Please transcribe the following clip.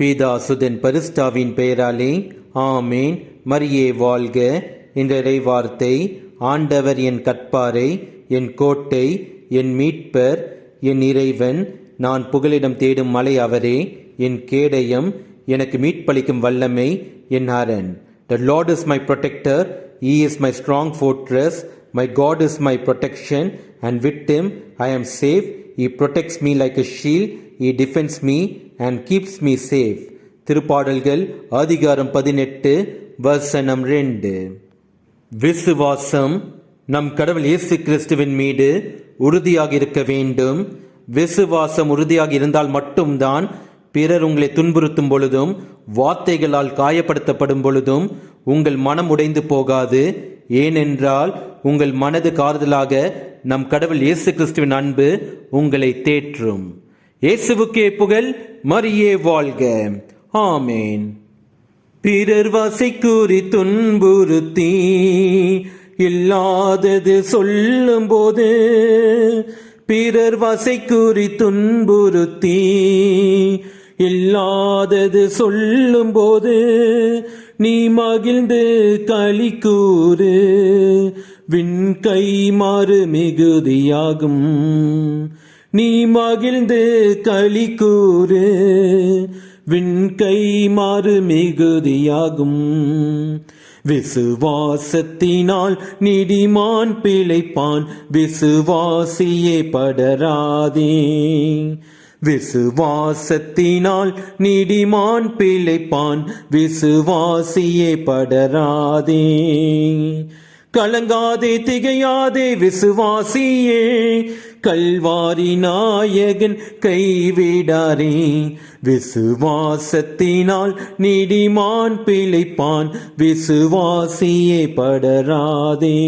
பீதாசுதன் பரிஸ்டாவின் பெயராலே ஆமேன். மரியே வாழ்க. என்ற இறைவார்த்தை ஆண்டவர் என் கற்பாரை என் கோட்டை என் மீட்பர் என் இறைவன். நான் புகலிடம் தேடும் மலை அவரே என் கேடயம் எனக்கு மீட்பளிக்கும் வல்லமை என் அரண். The lord is my protector he is my strong fortress my God is my protection and with I i safe safe. He me like like a E defence me and keeps me safe திருப்பாடல்கள் அதிகாரம் பதினெட்டு வசனம் ரெண்டு. விசுவாசம் நம் கடவுள் இயேசு கிறிஸ்துவின் மீது உறுதியாக இருக்க வேண்டும். விசுவாசம் உறுதியாக இருந்தால் மட்டும்தான் பிறர் உங்களை துன்புறுத்தும் பொழுதும் வார்த்தைகளால் காயப்படுத்தப்படும் பொழுதும் உங்கள் மனம் உடைந்து போகாது. ஏனென்றால் உங்கள் மனது காறுதலாக நம் கடவுள் இயேசு கிறிஸ்துவின் அன்பு உங்களை தேற்றும். இயேசுவுக்கே புகழ் மரியே வாழ்க. ஆமேன். பிறர் வசை கூறி துன்புறுத்தி இல்லாதது சொல்லும் போது பிறர் வசை கூறி துன்புறுத்தி இல்லாதது சொல்லும் போது நீ மகிழ்ந்து களி கூறு விண் கை மாறு மிகுதியாகும் நீ மகிழ்ந்து களி கூறு. விண்கை மாறு மிகுதியாகும். விசுவாசத்தினால் நீடிமான் பிழைப்பான். விசுவாசியே படராதே. விசுவாசத்தினால் நீடிமான் பிழைப்பான். விசுவாசியே படராதே. கலங்காதே திகையாதே விசுவாசியே. கல்வாரி நாயகன் கைவிடாரே. விசுவாசத்தினால் நீடிமான் பிழைப்பான். விசுவாசியே படராதே.